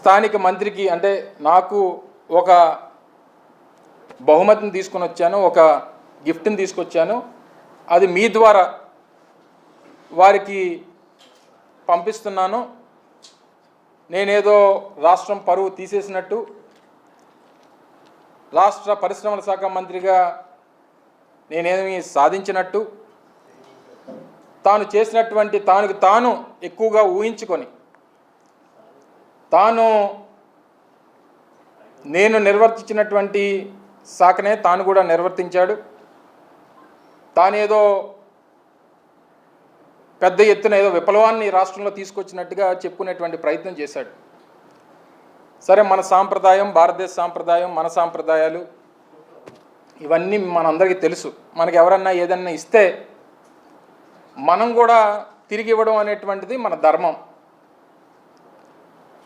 స్థానిక మంత్రికి అంటే నాకు ఒక బహుమతిని తీసుకొని వచ్చాను ఒక గిఫ్ట్ని తీసుకొచ్చాను. అది మీ ద్వారా వారికి పంపిస్తున్నాను. నేనేదో రాష్ట్రం పరువు తీసేసినట్టు రాష్ట్ర పరిశ్రమల శాఖ మంత్రిగా నేనేమి సాధించినట్టు తాను చేసినటువంటి తానుకు తాను ఎక్కువగా ఊహించుకొని తాను నేను నిర్వర్తించినటువంటి శాఖనే తాను కూడా నిర్వర్తించాడు. తానేదో పెద్ద ఎత్తున ఏదో విప్లవాన్ని రాష్ట్రంలో తీసుకొచ్చినట్టుగా చెప్పుకునేటువంటి ప్రయత్నం చేశాడు. సరే మన సాంప్రదాయం భారతదేశ సాంప్రదాయం మన సాంప్రదాయాలు ఇవన్నీ మనందరికీ తెలుసు. మనకి ఎవరన్నా ఏదన్నా ఇస్తే మనం కూడా తిరిగి ఇవ్వడం అనేటువంటిది మన ధర్మం.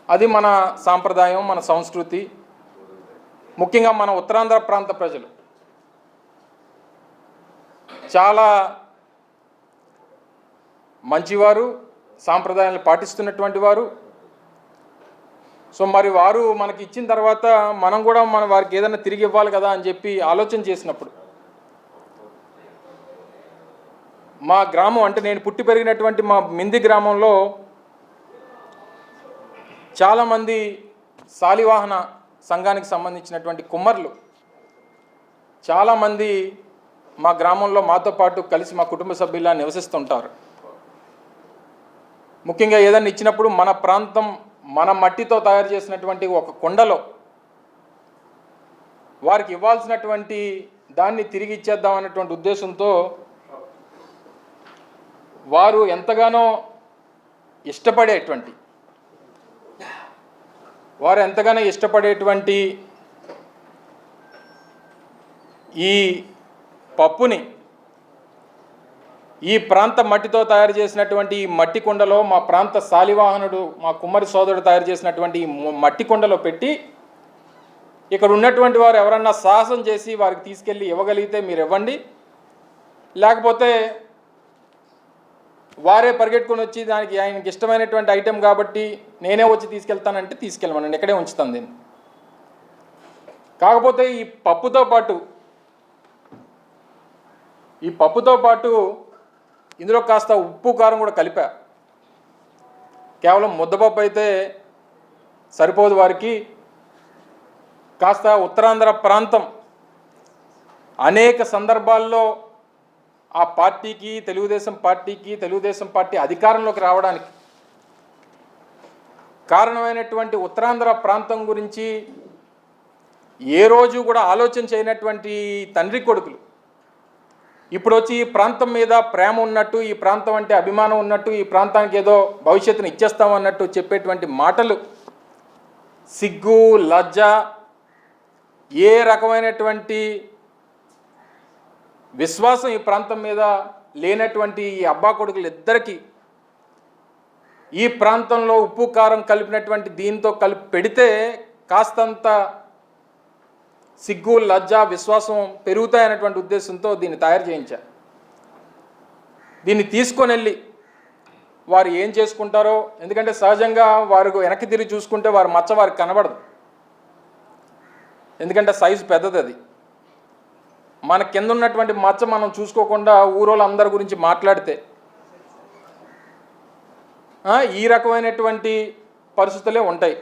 అది మన సాంప్రదాయం మన సంస్కృతి. ముఖ్యంగా మన ఉత్తరాంధ్ర ప్రాంత ప్రజలు. చాలా మంచివారు సాంప్రదాయాలను పాటిస్తున్నటువంటి వారు. సో మరి వారు మనకి ఇచ్చిన తర్వాత మనం కూడా మన వారికి ఏదైనా తిరిగి ఇవ్వాలి కదా అని చెప్పి ఆలోచన చేసినప్పుడు మా గ్రామం అంటే నేను పుట్టి పెరిగినటువంటి మా మింది గ్రామంలో చాలామంది శాలివాహన సంఘానికి సంబంధించినటువంటి కుమ్మర్లు చాలామంది మా గ్రామంలో మాతో పాటు కలిసి మా కుటుంబ సభ్యులా నివసిస్తుంటారు. ముఖ్యంగా ఏదైనా ఇచ్చినప్పుడు మన ప్రాంతం మన మట్టితో తయారు చేసినటువంటి ఒక కుండలో వారికి ఇవ్వాల్సినటువంటి దాన్ని తిరిగి ఇచ్చేద్దాం అన్నటువంటి ఉద్దేశంతో వారు ఎంతగానో ఇష్టపడేటువంటి వారు ఎంతగానో ఇష్టపడేటువంటి ఈ పప్పుని ఈ ప్రాంత మట్టితో తయారు చేసినటువంటి ఈ మట్టి కుండలో మా ప్రాంత శాలివాహనుడు మా కుమ్మరి సోదరుడు తయారు చేసినటువంటి ఈ మట్టి కుండలో పెట్టి ఇక్కడ ఉన్నటువంటి వారు ఎవరన్నా సాహసం చేసి వారికి తీసుకెళ్ళి ఇవ్వగలిగితే మీరు ఇవ్వండి. లేకపోతే వారే పరిగెట్టుకొని వచ్చి దానికి ఆయనకి ఇష్టమైనటువంటి ఐటెం కాబట్టి నేనే వచ్చి తీసుకెళ్తానంటే తీసుకెళ్ళమనండి ఇక్కడే ఉంచుతాను దీన్ని. కాకపోతే ఈ పప్పుతో పాటు ఈ పప్పుతో పాటు ఇందులో కాస్త ఉప్పు కారం కూడా కలిపా. కేవలం ముద్దపప్పు అయితే సరిపోదు వారికి. కాస్త ఉత్తరాంధ్ర ప్రాంతం అనేక సందర్భాల్లో ఆ పార్టీకి తెలుగుదేశం పార్టీకి తెలుగుదేశం పార్టీ అధికారంలోకి రావడానికి కారణమైనటువంటి ఉత్తరాంధ్ర ప్రాంతం గురించి ఏ రోజు కూడా ఆలోచన చేయనటువంటి తండ్రి కొడుకులు. ఇప్పుడు వచ్చి ఈ ప్రాంతం మీద ప్రేమ ఉన్నట్టు ఈ ప్రాంతం అంటే అభిమానం ఉన్నట్టు ఈ ప్రాంతానికి ఏదో భవిష్యత్తును ఇచ్చేస్తాం అన్నట్టు చెప్పేటువంటి మాటలు సిగ్గు లజ్జ ఏ రకమైనటువంటి విశ్వాసం ఈ ప్రాంతం మీద లేనటువంటి ఈ అబ్బా కొడుకులు ఇద్దరికీ ఈ ప్రాంతంలో ఉప్పు కారం కలిపినటువంటి దీంతో కలిపి పెడితే కాస్తంత సిగ్గు లజ్జ విశ్వాసం పెరుగుతాయనేటువంటి ఉద్దేశంతో దీన్ని తయారు చేయించా దీన్ని తీసుకొని వెళ్ళి వారు ఏం చేసుకుంటారో ఎందుకంటే సహజంగా వారు వెనక్కి తిరిగి చూసుకుంటే వారు మచ్చ వారికి కనబడదు. ఎందుకంటే సైజు పెద్దది అది. మన కింద ఉన్నటువంటి మచ్చ మనం చూసుకోకుండా ఊరోళ్ళందరి గురించి మాట్లాడితే ఈ రకమైనటువంటి పరిస్థితులే ఉంటాయి.